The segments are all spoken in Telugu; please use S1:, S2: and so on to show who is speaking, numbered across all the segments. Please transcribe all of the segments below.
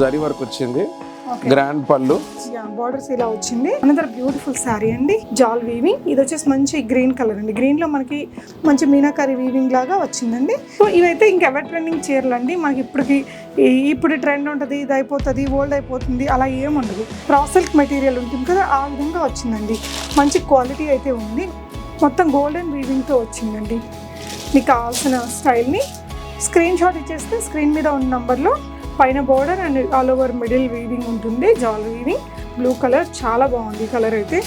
S1: జరీ వర్క్ వచ్చింది. గ్రాండ్ పళ్ళు.
S2: బార్డర్స్ ఇలా వచ్చింది. అనదర్ బ్యూటిఫుల్ శారీ అండి. జాల్ వీవింగ్ ఇది వచ్చేసి మంచి గ్రీన్ కలర్ అండి. గ్రీన్లో మనకి మంచి మీనాకారి వీవింగ్ లాగా వచ్చిందండి. సో ఇవైతే ఇంకెవర్ ట్రెండింగ్ చీరలు అండి? మనకి ఇప్పటికి ఇప్పుడు ట్రెండ్ ఉంటుంది ఇది అయిపోతుంది ఓల్డ్ అయిపోతుంది అలా ఏముండదు ప్రాసెల్క్ మెటీరియల్ ఉంటుంది కదా ఆ విధంగా వచ్చిందండి. మంచి క్వాలిటీ అయితే ఉంది. మొత్తం గోల్డెన్ వీవింగ్తో వచ్చిందండి. మీకు కావాల్సిన స్టైల్ని స్క్రీన్ షాట్ ఇచ్చేస్తే స్క్రీన్ మీద ఉన్న నంబర్లో పైన border and all over middle weaving ఉంటుంది. జాల్ వీవింగ్ బ్లూ కలర్ చాలా బాగుంది కలర్ అయితే.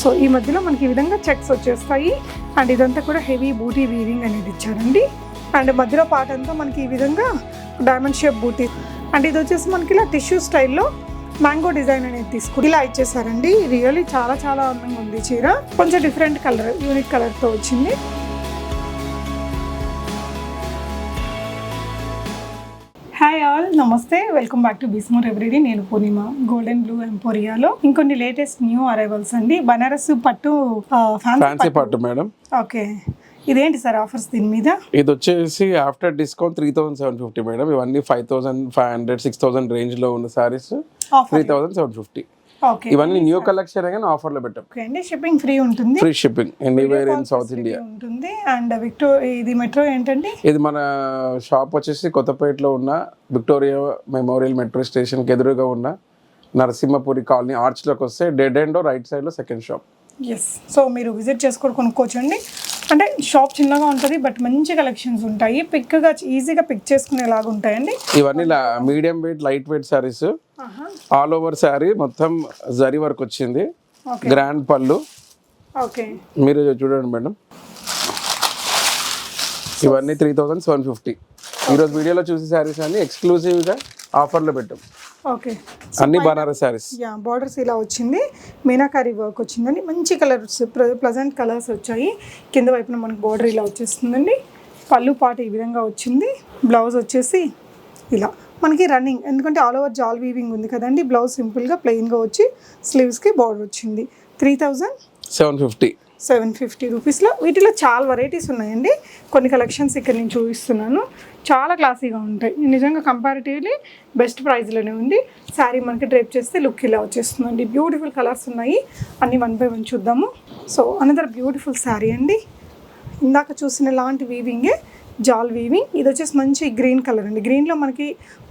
S2: సో ఈ మధ్యలో మనకి ఈ విధంగా చెక్స్ వచ్చేస్తాయి. అండ్ ఇదంతా కూడా హెవీ బూటీ వీవింగ్ అనేది ఇచ్చారండి. అండ్ మధ్యలో పార్ట్ అంతా మనకి ఈ విధంగా డైమండ్ షేప్ బూటీ అండ్ ఇది వచ్చేసి మనకి ఇలా టిష్యూ స్టైల్లో మ్యాంగో డిజైన్ అనేది తీసుకుని ఇలా ఇచ్చేసారండి. రియల్లీ చాలా చాలా అందంగా ఉంది చీర. కొంచెం డిఫరెంట్ కలర్ యూనిక్ కలర్తో వచ్చింది. హాయ్ ఆల్ నమస్తే. Welcome back to Bismore everyday నేను పూర్ణిమ గోల్డెన్ బ్లూ ఎంపోరియాలో ఇంకొన్ని లేటెస్ట్ న్యూ అరైవల్స్ అండి. బనారస్ పట్టు
S1: ఫ్యాన్సీ పట్టు. మేడం
S2: ఓకే ఇదేంటి సార్ ఆఫర్స్ దీని మీద?
S1: ఇది వచ్చేసి after discount three thousand seven fifty madam ఇవన్నీ five thousand five hundred six thousand రేంజ్లో ఉన్న saris three thousand seven fifty ఇవన్నీ న్యూ కలెక్షన్ కానీ ఆఫర్లో పెట్టాం
S2: అండి షిప్పింగ్ ఫ్రీ ఉంటుంది.
S1: Free shipping anywhere in south India
S2: ఉంటుంది. అండ్ విక్టో ఇది మెట్రో ఏంటండి?
S1: ఇది మన షాప్ వచ్చేసి కొత్తపేటలో ఉన్న విక్టోరియా మెమోరియల్ మెట్రో స్టేషన్కి ఎదురుగా ఉన్న నరసింహపురి కాలనీ ఆర్చ్లోకి వస్తే డెడ్ ఎండ్ రైట్ సైడ్లో సెకండ్ షాప్
S2: ఎస్ సో మీరు విజిట్ చేసుకొని కొనుక్కోవచ్చండి. అంటే షాప్ చిన్నగా ఉంటుంది బట్ మంచి కలెక్షన్స్ ఉంటాయి. పిక్గా ఈజీగా పిక్ చేసుకునేలాగా ఉంటాయండి.
S1: ఇవన్నీ medium weight light weight saris all over sari మొత్తం జరీ వర్క్ వచ్చింది. గ్రాండ్ పళ్ళు.
S2: ఓకే.
S1: మీరు చూడండి మేడం. ఇవన్నీ త్రీ థౌసండ్ సెవెన్ ఫిఫ్టీ. ఈరోజు వీడియోలో చూసే శారీస్ అన్ని ఎక్స్క్లూజివ్గా ఆఫర్లో పెట్టాం.
S2: ఓకే.
S1: అన్ని బనారస్ శారీస్.
S2: యా బార్డర్స్ ఇలా వచ్చింది. మీనాకారి వర్క్ వచ్చిందండి. మంచి కలర్స్ ప్లజెంట్ కలర్స్ వచ్చాయి. కింద వైపున మనకి బార్డర్ ఇలా వచ్చేస్తుందండి. పళ్ళు పాట ఈ విధంగా వచ్చింది. బ్లౌజ్ వచ్చేసి ఇలా. మనకి రన్నింగ్ ఎందుకంటే ఆల్ ఓవర్ జాల్ వీవింగ్ ఉంది కదండి బ్లౌజ్ సింపుల్గా ప్లెయిన్గా వచ్చి స్లీవ్స్కి బార్డర్ వచ్చింది. Three thousand
S1: seven fifty
S2: seven fifty రూపీస్లో వీటిలో చాలా వెరైటీస్ ఉన్నాయండి. కొన్ని కలెక్షన్స్ ఇక్కడ నేను చూపిస్తున్నాను. చాలా క్లాసీగా ఉంటాయి. నిజంగా కంపారిటివ్లీ బెస్ట్ ప్రైస్లోనే ఉంది. శారీ మనకి డ్రేప్ చేస్తే లుక్ ఇలా వచ్చేస్తుందండి. బ్యూటిఫుల్ కలర్స్ ఉన్నాయి. అన్నీ వన్ బై వన్ చూద్దాము. సో అనదర్ బ్యూటిఫుల్ శారీ అండి. ఇందాక చూసిన లాంటి వీవింగే జాల్ వీవింగ్ ఇది వచ్చేసి మంచి గ్రీన్ కలర్ అండి. గ్రీన్లో మనకి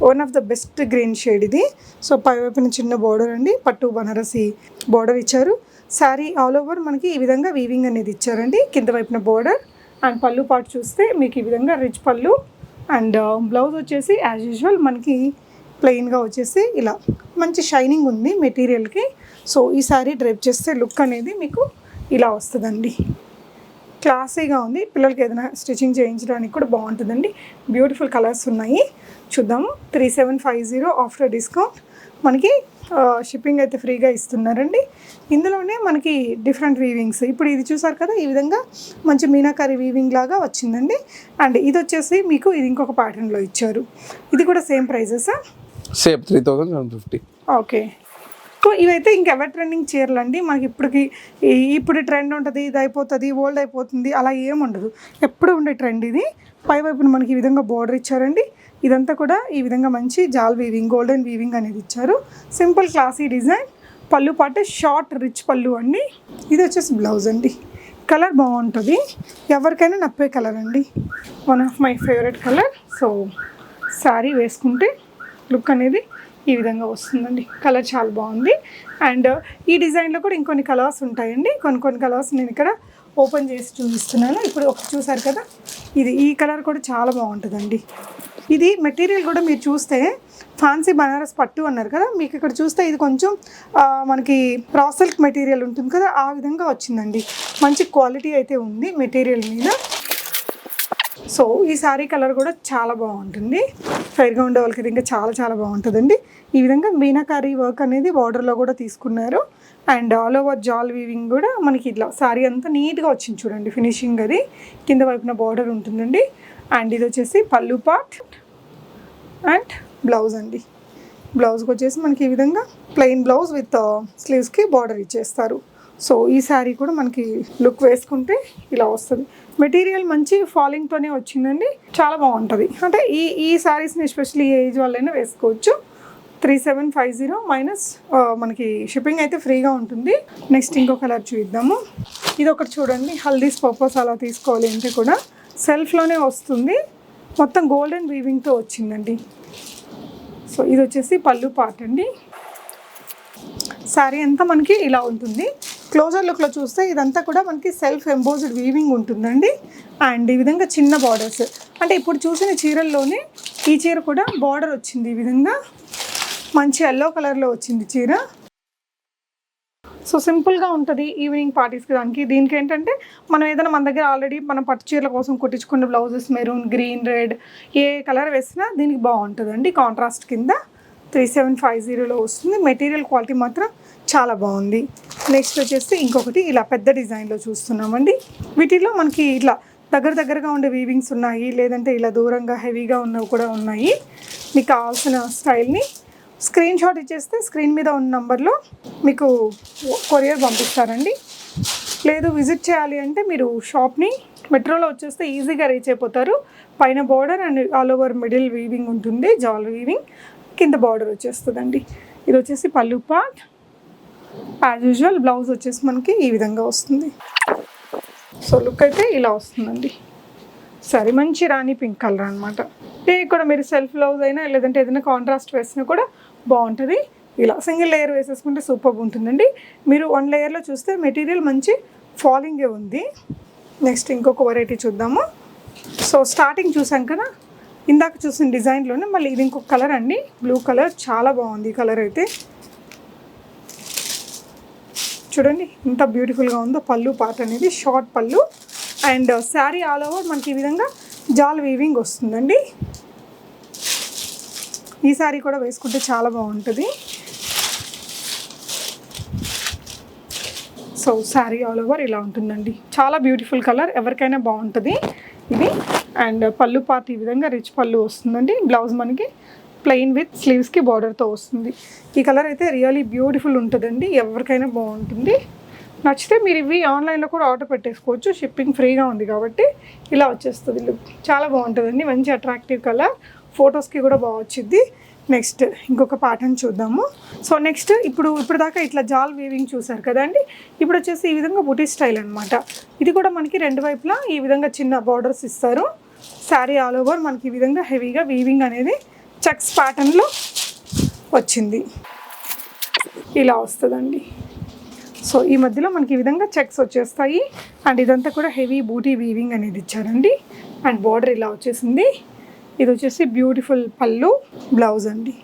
S2: one of the best green shade ఇది. సో పై వైపున చిన్న బార్డర్ అండి. పట్టు బనారసి బార్డర్ ఇచ్చారు. శారీ ఆల్ ఓవర్ మనకి ఈ విధంగా వీవింగ్ అనేది ఇచ్చారండి. కింద వైపున బార్డర్ అండ్ పళ్ళు పాటు చూస్తే మీకు ఈ విధంగా రిచ్ పళ్ళు అండ్ బ్లౌజ్ uh, వచ్చేసి యాజ్ యూజువల్ మనకి ప్లెయిన్గా వచ్చేసి ఇలా మంచి షైనింగ్ ఉంది మెటీరియల్కి సో ఈ శారీ డ్రైప్ చేస్తే లుక్ అనేది మీకు ఇలా వస్తుందండి. క్లాసీగా ఉంది. పిల్లలకి ఏదైనా స్టిచ్చింగ్ చేయించడానికి కూడా బాగుంటుందండి. బ్యూటిఫుల్ కలర్స్ ఉన్నాయి. చూద్దాము three seven five zero after discount. మనకి షిప్పింగ్ అయితే ఫ్రీగా ఇస్తున్నారండి. ఇందులోనే మనకి డిఫరెంట్ వీవింగ్స్. ఇప్పుడు ఇది చూసారు కదా ఈ విధంగా మంచి మీనాకారి వీవింగ్ లాగా వచ్చిందండి. అండ్ ఇది వచ్చేసి మీకు ఇది ఇంకొక ప్యాటర్న్లో ఇచ్చారు. ఇది కూడా same ప్రైజెసా
S1: same three fifty
S2: okay so ఇవైతే ఇంకెవర్ ట్రెండింగ్ చీరలు అండి? మనకి ఇప్పటికి ఇప్పుడు ట్రెండ్ ఉంటుంది ఇది అయిపోతుంది ఓల్డ్ అయిపోతుంది అలా ఏముండదు ఎప్పుడు ఉండే ట్రెండ్ ఇది? పై వైపున మనకి ఈ విధంగా బోర్డర్ ఇచ్చారండి. ఇదంతా కూడా ఈ విధంగా మంచి జాల్ వీవింగ్ గోల్డెన్ వీవింగ్ అనేది ఇచ్చారు. సింపుల్ క్లాసీ డిజైన్ పళ్ళు పాటే షార్ట్ రిచ్ పళ్ళు అండి. ఇది వచ్చేసి బ్లౌజ్ అండి. కలర్ బాగుంటుంది. ఎవరికైనా నప్పే కలర్ అండి. One of my favourite colour so sari వేసుకుంటే లుక్ అనేది ఈ విధంగా వస్తుందండి. కలర్ చాలా బాగుంది. అండ్ ఈ డిజైన్లో కూడా ఇంకొన్ని కలర్స్ ఉంటాయండి. కొన్ని కొన్ని కలర్స్ నేను ఇక్కడ ఓపెన్ చేసి చూపిస్తున్నాను. ఇప్పుడు ఒకటి చూసారు కదా? ఇది ఈ కలర్ కూడా చాలా బాగుంటుందండి. ఇది మెటీరియల్ కూడా మీరు చూస్తే ఫ్యాన్సీ బనారస్ పట్టు అన్నారు కదా? మీకు ఇక్కడ చూస్తే ఇది కొంచెం మనకి ప్రాసెల్క్ మెటీరియల్ ఉంటుంది కదా? ఆ విధంగా వచ్చిందండి. మంచి క్వాలిటీ అయితే ఉంది మెటీరియల్ మీద. సో ఈ శారీ కలర్ కూడా చాలా బాగుంటుంది. ఫైర్గా ఉండే వాళ్ళకి ఇంకా చాలా చాలా బాగుంటుందండి. ఈ విధంగా మీనాకారీ వర్క్ అనేది బార్డర్లో కూడా తీసుకున్నారు. అండ్ ఆల్ ఓవర్ జాల్ వీవింగ్ కూడా మనకి ఇట్లా శారీ అంతా నీట్గా వచ్చింది చూడండి ఫినిషింగ్ అది. కింద వైపున బార్డర్ ఉంటుందండి. అండ్ ఇది వచ్చేసి పళ్ళు పార్ట్ అండ్ బ్లౌజ్ అండి. బ్లౌజ్కి వచ్చేసి మనకి ఈ విధంగా ప్లెయిన్ బ్లౌజ్ విత్ స్లీవ్స్కి బార్డర్ ఇచ్చేస్తారు. సో ఈ శారీ కూడా మనకి లుక్ వేసుకుంటే ఇలా వస్తుంది. మెటీరియల్ మంచి ఫాలింగ్తోనే వచ్చిందండి. చాలా బాగుంటుంది. అంటే ఈ ఈ శారీస్ని ఎస్పెషల్లీ ఏజ్ వాళ్ళైనా వేసుకోవచ్చు. Three seven five zero minus మనకి షిప్పింగ్ అయితే ఫ్రీగా ఉంటుంది. నెక్స్ట్ ఇంకో కలర్ చూద్దాము. ఇది ఒకటి చూడండి. హల్దీస్ పర్పస్ అలా తీసుకోవాలి అంటే కూడా సెల్ఫ్లోనే వస్తుంది. మొత్తం గోల్డెన్ వీవింగ్తో వచ్చిందండి. సో ఇది వచ్చేసి పళ్ళు పార్ట్ అండి. శారీ అంతా మనకి ఇలా ఉంటుంది. క్లోజర్ లుక్లో చూస్తే ఇదంతా కూడా మనకి సెల్ఫ్ ఎంబోజ్డ్ వీవింగ్ ఉంటుందండి. అండ్ ఈ విధంగా చిన్న బార్డర్స్ అంటే ఇప్పుడు చూసిన చీరల్లోనే ఈ చీర కూడా బార్డర్ వచ్చింది ఈ విధంగా. మంచి ఎల్లో కలర్లో వచ్చింది చీర. సో సింపుల్గా ఉంటుంది ఈవినింగ్ పార్టీస్కి దానికి. దీనికి ఏంటంటే మనం ఏదైనా మన దగ్గర ఆల్రెడీ మనం పట్టు చీరల కోసం కుట్టించుకున్న బ్లౌజెస్ మెరూన్ గ్రీన్ రెడ్ ఏ కలర్ వేసినా దీనికి బాగుంటుందండి కాంట్రాస్ట్ కింద. త్రీ సెవెన్ ఫైవ్ జీరోలో వస్తుంది. మెటీరియల్ క్వాలిటీ మాత్రం చాలా బాగుంది. నెక్స్ట్ వచ్చేసి ఇంకొకటి ఇలా పెద్ద డిజైన్లో చూస్తున్నామండి. వీటిలో మనకి ఇట్లా దగ్గర దగ్గరగా ఉండే వీవింగ్స్ ఉన్నాయి లేదంటే ఇలా దూరంగా హెవీగా ఉన్నవి కూడా ఉన్నాయి. మీకు కావాల్సిన స్టైల్ని స్క్రీన్ షాట్ ఇచ్చేస్తే స్క్రీన్ మీద ఉన్న నంబర్లో మీకు కొరియర్ పంపిస్తారండి. లేదు విజిట్ చేయాలి అంటే మీరు షాప్ని మెట్రోలో వచ్చేస్తే ఈజీగా రీచ్ అయిపోతారు. పైన border and all over middle weaving ఉంటుంది జాల్ వీవింగ్ కింద బార్డర్ వచ్చేస్తుందండి. ఇది వచ్చేసి పళ్ళు పార్ట్. యాజ్ యూజువల్ బ్లౌజ్ వచ్చేసి మనకి ఈ విధంగా వస్తుంది. సో లుక్ అయితే ఇలా వస్తుందండి. సరే మంచి రాణి పింక్ కలర్ అనమాట ఇది కూడా మీరు సెల్ఫ్ బ్లౌజ్ అయినా లేదంటే ఏదైనా కాంట్రాస్ట్ వేసినా కూడా బాగుంటుంది. ఇలా సింగిల్ లేయర్ వేసేసుకుంటే సూపర్ ఉంటుందండి. మీరు వన్ లేయర్లో చూస్తే మెటీరియల్ మంచి ఫాలింగే ఉంది. నెక్స్ట్ ఇంకొక వెరైటీ చూద్దాము. సో స్టార్టింగ్ చూసాం కదా ఇందాక చూసిన డిజైన్లోనే మళ్ళీ ఇది ఇంకొక కలర్ అండి. బ్లూ కలర్ చాలా బాగుంది ఈ కలర్ అయితే. చూడండి ఎంత బ్యూటిఫుల్గా ఉందో పళ్ళు పార్ట్ అనేది షార్ట్ పళ్ళు. అండ్ శారీ ఆల్ ఓవర్ మనకి ఈ విధంగా జాల్ వీవింగ్ వస్తుందండి. ఈ శారీ కూడా వేసుకుంటే చాలా బాగుంటుంది. సో శారీ ఆల్ ఓవర్ ఇలా ఉంటుందండి. చాలా బ్యూటిఫుల్ కలర్ ఎవరికైనా బాగుంటుంది ఇది. అండ్ పళ్ళు పార్ట్ ఈ విధంగా రిచ్ పళ్ళు వస్తుందండి. బ్లౌజ్ మనకి ప్లెయిన్ విత్ స్లీవ్స్కి బార్డర్తో వస్తుంది. ఈ కలర్ అయితే రియలీ బ్యూటిఫుల్ ఉంటుందండి. ఎవరికైనా బాగుంటుంది. నచ్చితే మీరు ఇవి ఆన్లైన్లో కూడా ఆర్డర్ పెట్టేసుకోవచ్చు. షిప్పింగ్ ఫ్రీగా ఉంది కాబట్టి ఇలా వచ్చేస్తుంది లుక్ చాలా బాగుంటుందండి. మంచి అట్రాక్టివ్ కలర్ ఫొటోస్కి కూడా బాగా వచ్చింది నెక్స్ట్ ఇంకొక ప్యాటర్న్ చూద్దాము. సో నెక్స్ట్ ఇప్పుడు ఇప్పుడు దాకా ఇట్లా జాల్ వేవింగ్ చూసారు కదండి? ఇప్పుడు వచ్చేసి ఈ విధంగా బుటీ స్టైల్ అనమాట ఇది కూడా మనకి రెండు వైపులా ఈ విధంగా చిన్న బార్డర్స్ ఇస్తారు. శారీ ఆల్ ఓవర్ మనకి ఈ విధంగా హెవీగా వీవింగ్ అనేది చెక్స్ ప్యాటర్న్లో వచ్చింది. ఇలా వస్తుందండి. సో ఈ మధ్యలో మనకి ఈ విధంగా చెక్స్ వచ్చేస్తాయి. అండ్ ఇదంతా కూడా హెవీ బూటీ వీవింగ్ అనేది ఇచ్చారండి. అండ్ బార్డర్ ఇలా వచ్చేసింది. ఇది వచ్చేసి బ్యూటిఫుల్ పళ్ళు బ్లౌజ్ అండి.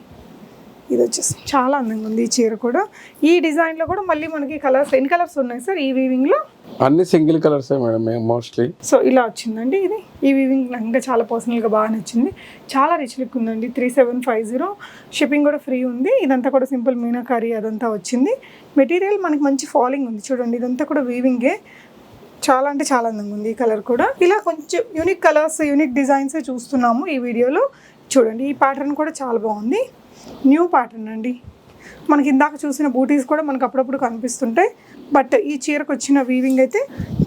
S2: ఇది వచ్చేసి చాలా అందంగా ఉంది ఈ చీర కూడా. ఈ డిజైన్లో కూడా మళ్ళీ మనకి కలర్స్ ఎన్ని కలర్స్ ఉన్నాయి సార్ ఈ వీవింగ్లో
S1: అన్ని సింగిల్ కలర్సే మేడం మోస్ట్లీ.
S2: సో ఇలా వచ్చిందండి ఇది. ఈ వీవింగ్ నాకు ఇంకా చాలా పర్సనల్గా బాగా నచ్చింది. చాలా రిచ్ లుక్ ఉందండి. Three seven five zero shipping కూడా ఫ్రీ ఉంది. ఇదంతా కూడా సింపుల్ మీనాకారి అదంతా వచ్చింది. మెటీరియల్ మనకి మంచి ఫాలింగ్ ఉంది. చూడండి ఇదంతా కూడా వీవింగే చాలా అంటే చాలా అందంగా ఉంది ఈ కలర్ కూడా. ఇలా కొంచెం యూనిక్ కలర్స్ యూనిక్ డిజైన్సే చూస్తున్నాము ఈ వీడియోలో. చూడండి ఈ ప్యాటర్న్ కూడా చాలా బాగుంది. న్యూ ప్యాటర్న్ అండి. మనకి ఇందాక చూసిన బూటీస్ కూడా మనకు అప్పుడప్పుడు కనిపిస్తుంటాయి. బట్ ఈ చీరకు వచ్చిన వీవింగ్ అయితే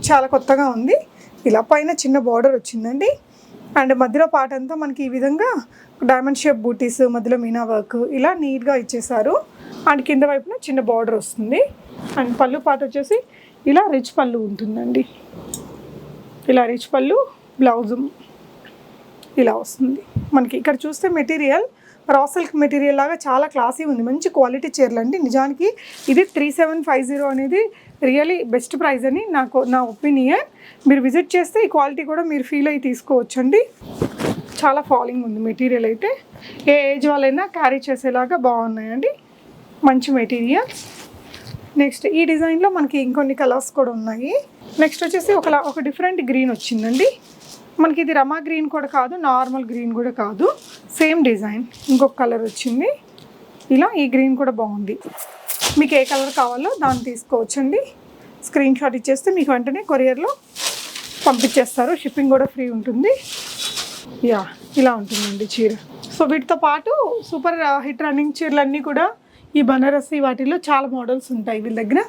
S2: చాలా కొత్తగా ఉంది. ఇలా పైన చిన్న బార్డర్ వచ్చిందండి. అండ్ మధ్యలో పాట అంతా మనకి ఈ విధంగా డైమండ్ షేప్ బూటీస్ మధ్యలో మీనా వర్క్ ఇలా నీట్గా ఇచ్చేసారు అండ్ కింద వైపున చిన్న బార్డర్ వస్తుంది. అండ్ పళ్ళు పాట వచ్చేసి ఇలా రిచ్ పళ్ళు ఉంటుందండి. ఇలా రిచ్ పళ్ళు బ్లౌజు ఇలా వస్తుంది. మనకి ఇక్కడ చూస్తే మెటీరియల్ రా సిల్క్ మెటీరియల్ లాగా చాలా క్లాసీ ఉంది. మంచి క్వాలిటీ చీరలు అండి. నిజానికి ఇది త్రీ సెవెన్ ఫైవ్ జీరో అనేది రియలీ బెస్ట్ ప్రైస్ అని నాకు నా ఒపీనియన్. మీరు విజిట్ చేస్తే ఈ క్వాలిటీ కూడా మీరు ఫీల్ అయ్యి తీసుకోవచ్చండి. చాలా ఫాలింగ్ ఉంది మెటీరియల్ అయితే. ఏ ఏజ్ వాళ్ళైనా క్యారీ చేసేలాగా బాగున్నాయండి. మంచి మెటీరియల్స్ నెక్స్ట్ ఈ డిజైన్లో మనకి ఇంకొన్ని కలర్స్ కూడా ఉన్నాయి. నెక్స్ట్ వచ్చేసి ఒక ఒక డిఫరెంట్ గ్రీన్ వచ్చిందండి. మనకి ఇది రమా గ్రీన్ కూడా కాదు నార్మల్ గ్రీన్ కూడా కాదు. సేమ్ డిజైన్ ఇంకొక కలర్ వచ్చింది. ఇలా ఈ గ్రీన్ కూడా బాగుంది. మీకు ఏ కలర్ కావాలో దాన్ని తీసుకోవచ్చండి. స్క్రీన్ షాట్ ఇచ్చేస్తే మీకు వెంటనే కొరియర్లో పంపించేస్తారు. షిప్పింగ్ కూడా ఫ్రీ ఉంటుంది. యా ఇలా ఉంటుందండి చీర. సో వీటితో పాటు సూపర్ హిట్ రన్నింగ్ చీరలన్నీ కూడా ఈ బనారసి వాటిలో చాలా మోడల్స్ ఉంటాయి వీళ్ళ దగ్గర.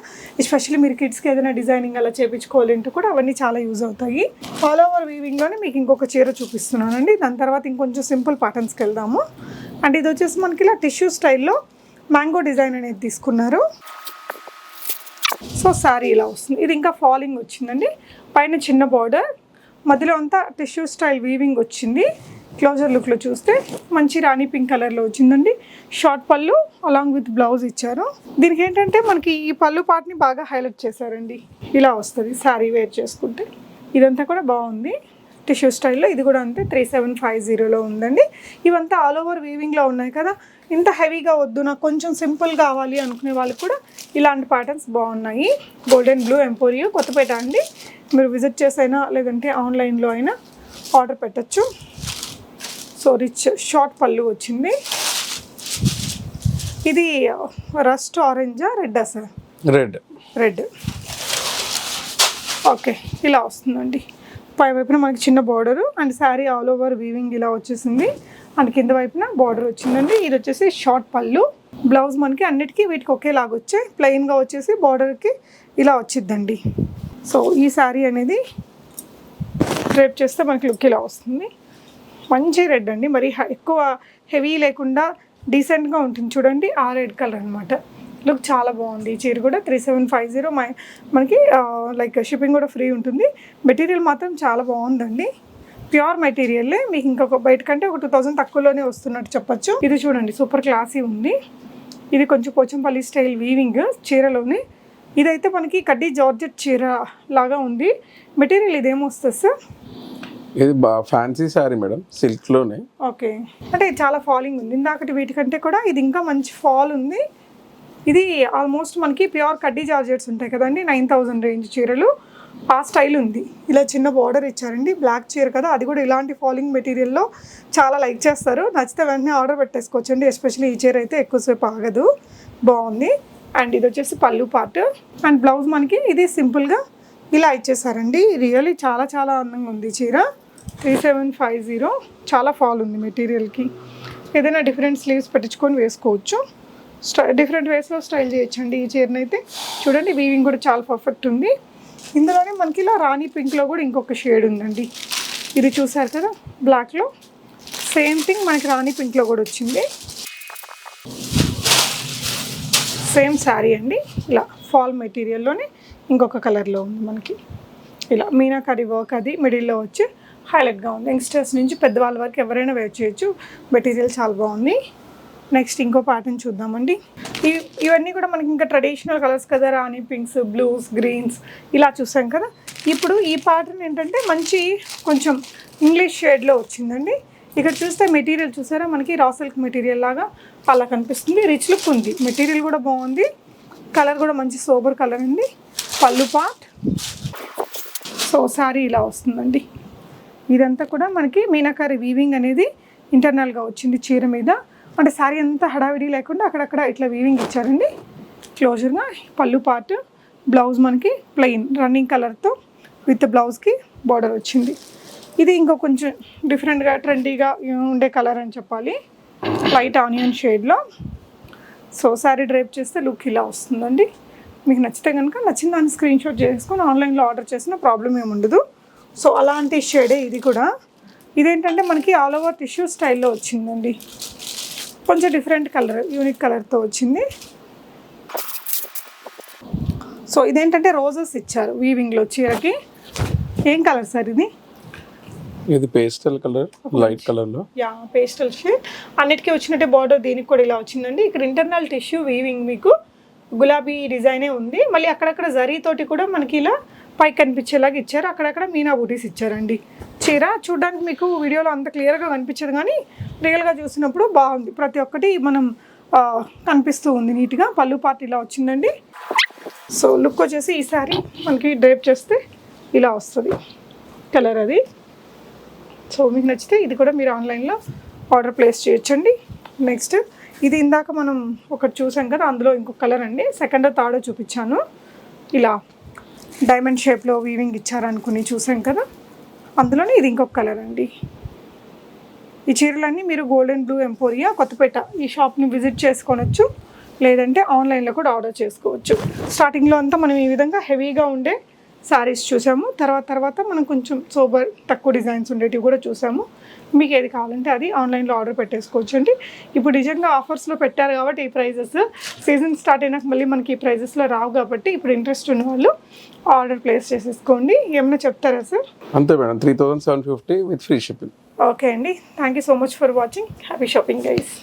S2: ఎస్పెషల్లీ మీరు కిడ్స్కి ఏదైనా డిజైనింగ్ అలా చేయించుకోవాలంటే కూడా అవన్నీ చాలా యూజ్ అవుతాయి. ఆల్ ఓవర్ వీవింగ్లోనే మీకు ఇంకొక చీర చూపిస్తున్నానండి. దాని తర్వాత ఇంకొంచెం సింపుల్ ప్యాటర్న్స్కి వెళ్దాము. అండ్ ఇది వచ్చేసి మనకి ఇలా టిష్యూ స్టైల్లో మ్యాంగో డిజైన్ అనేది తీసుకున్నారు. సో శారీ ఇలా వస్తుంది. ఇది ఇంకా ఫాలింగ్ వచ్చిందండి. పైన చిన్న బార్డర్ మధ్యలో అంతా టిష్యూ స్టైల్ వీవింగ్ వచ్చింది. క్లోజర్ లుక్లో చూస్తే మంచి రాణి పింక్ కలర్లో వచ్చిందండి. షార్ట్ పళ్ళు అలాంగ్ విత్ బ్లౌజ్ ఇచ్చారు. దీనికి ఏంటంటే మనకి ఈ పళ్ళు పార్ట్ని బాగా హైలైట్ చేశారండి. ఇలా వస్తుంది శారీ వేర్ చేసుకుంటే. ఇదంతా కూడా బాగుంది. టిష్యూ స్టైల్లో ఇది కూడా అంతే త్రీ సెవెన్ ఫైవ్ జీరోలో ఉందండి. ఇవంతా ఆల్ ఓవర్ వీవింగ్లో ఉన్నాయి కదా. ఇంత హెవీగా వద్దు నాకు కొంచెం సింపుల్ కావాలి అనుకునే వాళ్ళకి కూడా ఇలాంటి ప్యాటర్న్స్ బాగున్నాయి. గోల్డెన్ బ్లూ ఎంపోరియో కొత్తపేట అండి. మీరు విజిట్ చేసైనా లేదంటే ఆన్లైన్లో అయినా ఆర్డర్ పెట్టచ్చు. సో రిచ్ షార్ట్ పళ్ళు వచ్చింది. ఇది రస్ట్ ఆరెంజా రెడ్డా సార్
S1: రెడ్
S2: రెడ్ ఓకే ఇలా వస్తుందండి. పై వైపున మనకి చిన్న border and sari all over weaving ఇలా వచ్చేసింది. అండ్ కింద వైపున బార్డర్ వచ్చిందండి. ఇది వచ్చేసి షార్ట్ పళ్ళు. బ్లౌజ్ మనకి అన్నిటికీ వీటికి ఒకేలాగా వచ్చాయి ప్లెయిన్గా వచ్చేసి బార్డర్కి ఇలా వచ్చిద్దండి. సో ఈ శారీ అనేది డ్రేప్ చేస్తే మనకి లుక్ ఇలా వస్తుంది. మంచి రెడ్ అండి. మరి హ- ఎక్కువ హెవీ లేకుండా డీసెంట్గా ఉంటుంది చూడండి. ఆ రెడ్ కలర్ అనమాట లుక్ చాలా బాగుంది. ఈ చీర కూడా త్రీ సెవెన్ ఫైవ్ జీరో మనకి లైక్ షిప్పింగ్ కూడా ఫ్రీ ఉంటుంది. మెటీరియల్ మాత్రం చాలా బాగుందండి. ప్యూర్ మెటీరియల్లే మీకు ఇంకొక బయట కంటే ఒక టూ థౌసండ్ తక్కువలోనే వస్తున్నట్టు చెప్పొచ్చు. ఇది చూడండి సూపర్ క్లాసీ ఉంది. ఇది కొంచెం పోచంపల్లి స్టైల్ వీవింగ్ చీరలోనే. ఇదైతే మనకి కడ్డీ జార్జెట్ చీర లాగా ఉంది. మెటీరియల్ ఇదేమొస్తుంది సార్?
S1: ఇది బా ఫ్యాన్సీ శారీ మేడం సిల్క్లోనే.
S2: ఓకే. అంటే చాలా ఫాలింగ్ ఉంది. ఇందాకటి వీటికంటే కూడా ఇది ఇంకా మంచి ఫాల్ ఉంది. ఇది ఆల్మోస్ట్ మనకి ప్యూర్ కడ్డీ జార్జెట్స్ ఉంటాయి కదండి నైన్ థౌజండ్ రేంజ్ చీరలు. ఆ స్టైల్ ఉంది. ఇలా చిన్న బార్డర్ ఇచ్చారండి. బ్లాక్ చీర కదా అది కూడా ఇలాంటి ఫాలింగ్ మెటీరియల్లో చాలా లైక్ చేస్తారు. నచ్చితే వెంటనే ఆర్డర్ పెట్టేసుకోవచ్చు అండి ఎస్పెషల్లీ ఈ చీర అయితే ఎక్కువసేపు ఆగదు. బాగుంది. అండ్ ఇది వచ్చేసి పళ్ళు పార్ట్ అండ్ బ్లౌజ్ మనకి ఇది సింపుల్గా ఇలా ఇచ్చేసారండి. రియల్లీ చాలా చాలా అందంగా ఉంది చీర. త్రీ సెవెన్ ఫైవ్ జీరో చాలా ఫాల్ ఉంది మెటీరియల్కి ఏదైనా డిఫరెంట్ స్లీవ్స్ పెట్టించుకొని వేసుకోవచ్చు. స్టై డిఫరెంట్ వేస్లో స్టైల్ చేయొచ్చండి ఈ చీరని అయితే చూడండి వీవింగ్ కూడా చాలా పర్ఫెక్ట్ ఉంది. ఇందులోనే మనకి ఇలా రాణి పింక్లో కూడా ఇంకొక షేడ్ ఉందండి. ఇది చూసారు కదా బ్లాక్లో సేమ్ థింగ్ మనకి రాణి పింక్లో కూడా వచ్చింది. సేమ్ శారీ అండి. ఇలా ఫాల్ మెటీరియల్లోనే ఇంకొక కలర్లో ఉంది మనకి. ఇలా మీనాకరి వర్క్ అది మిడిల్లో వచ్చి హైలైట్గా ఉంది. యంగ్స్టర్స్ నుంచి పెద్దవాళ్ళ వరకు ఎవరైనా వేర్ చేయొచ్చు. మెటీరియల్ చాలా బాగుంది. నెక్స్ట్ ఇంకో ప్యాటర్న్ చూద్దామండి. ఇవి ఇవన్నీ కూడా మనకి ఇంకా ట్రెడిషనల్ కలర్స్ కదా. రాణి పింక్స్ బ్లూస్ గ్రీన్స్ ఇలా చూసాం కదా. ఇప్పుడు ఈ ప్యాటర్న్ ఏంటంటే మంచి కొంచెం ఇంగ్లీష్ షేడ్లో వచ్చిందండి. ఇక్కడ చూస్తే మెటీరియల్ చూసారా? మనకి రా సిల్క్ మెటీరియల్ లాగా అలా కనిపిస్తుంది. రిచ్ లుక్ ఉంది. మెటీరియల్ కూడా బాగుంది. కలర్ కూడా మంచి సోబర్ కలర్ ఉంది. పళ్ళు పార్ట్ సో సారీ ఇలా వస్తుందండి. ఇదంతా కూడా మనకి మీనాకారి వీవింగ్ అనేది ఇంటర్నల్గా వచ్చింది చీర మీద. అంటే సారీ అంతా హడావిడి లేకుండా అక్కడక్కడ ఇట్లా వీవింగ్ ఇచ్చారండి. క్లోజర్గా పళ్ళు పార్ట్ బ్లౌజ్ మనకి ప్లెయిన్ రన్నింగ్ కలర్తో విత్ బ్లౌజ్కి బార్డర్ వచ్చింది. ఇది ఇంకో కొంచెం డిఫరెంట్గా ట్రెండీగా ఉండే కలర్ అని చెప్పాలి. లైట్ ఆనియన్ షేడ్లో సో శారీ డ్రైప్ చేస్తే లుక్ ఇలా వస్తుందండి. మీకు నచ్చితే కనుక నచ్చిన దాన్ని స్క్రీన్ షాట్ చేసుకొని ఆన్లైన్లో ఆర్డర్ చేసిన ప్రాబ్లం ఏమి ఉండదు. సో అలాంటి షేడే ఇది కూడా. ఇదేంటంటే మనకి ఆల్ ఓవర్ టిష్యూ స్టైల్లో వచ్చిందండి. కొంచెం డిఫరెంట్ కలర్ యూనిక్ కలర్తో వచ్చింది. సో ఇదేంటంటే రోజెస్ ఇచ్చారు వీవింగ్లో చీరకి. ఏం కలర్ సార్ ఇది?
S1: ఇది పేస్టల్ కలర్ లైట్ కలర్లో
S2: యా పేస్టల్ షేడ్ అన్నిటికీ వచ్చినట్టే బార్డర్ దీనికి కూడా ఇలా వచ్చిందండి. ఇక్కడ ఇంటర్నల్ టిష్యూ వీవింగ్ మీకు గులాబీ డిజైనే ఉంది. మళ్ళీ అక్కడక్కడ జరీ తోటి కూడా మనకి ఇలా పైకి కనిపించేలాగా ఇచ్చారు. అక్కడక్కడ మీనా బూటీస్ ఇచ్చారండి. చీర చూడడానికి మీకు వీడియోలో అంత క్లియర్గా కనిపించదు కానీ రియల్గా చూసినప్పుడు బాగుంది. ప్రతి ఒక్కటి మనం కనిపిస్తూ ఉంది నీట్గా. పళ్ళు పార్ట్ ఇలా వచ్చిందండి. సో లుక్ వచ్చేసి ఈ సారీ మనకి డ్రేప్ చేస్తే ఇలా వస్తుంది. కలర్ అది. సో మీకు నచ్చితే ఇది కూడా మీరు ఆన్లైన్లో ఆర్డర్ ప్లేస్ చేయొచ్చండి. నెక్స్ట్ ఇది ఇందాక మనం ఒకటి చూసాం కదా అందులో ఇంకొక కలర్ అండి. సెకండ్ థర్డ్ చూపించాను. ఇలా డైమండ్ షేప్లో వీవింగ్ ఇచ్చారనుకుని చూసాం కదా అందులోనే ఇది ఇంకొక కలర్ అండి. ఈ చీరలన్నీ మీరు గోల్డెన్ బ్లూ ఎంపోరియా కొత్తపేట ఈ షాప్ని విజిట్ చేసుకోనొచ్చు. లేదంటే ఆన్లైన్లో కూడా ఆర్డర్ చేసుకోవచ్చు. స్టార్టింగ్లో అంతా మనం ఈ విధంగా హెవీగా ఉండే శారీస్ చూసాము. తర్వాత తర్వాత మనం కొంచెం సోబర్ తక్కువ డిజైన్స్ ఉండేటివి కూడా చూసాము. మీకు ఏది కావాలంటే అది ఆన్లైన్లో ఆర్డర్ పెట్టేసుకోవచ్చు అండి ఇప్పుడు నిజంగా ఆఫర్స్లో పెట్టారు కాబట్టి ఈ ప్రైజెస్. సీజన్ స్టార్ట్ అయినాక మళ్ళీ మనకి ఈ ప్రైజెస్లో రావు కాబట్టి ఇప్పుడు ఇంట్రెస్ట్ ఉన్న వాళ్ళు ఆర్డర్ ప్లేస్ చేసేసుకోండి. ఏమైనా చెప్తారా సార్?
S1: అంతే madam. Three thousand seven fifty with free shipping.
S2: Okay అండి. Thank you so much for watching. Happy shopping guys.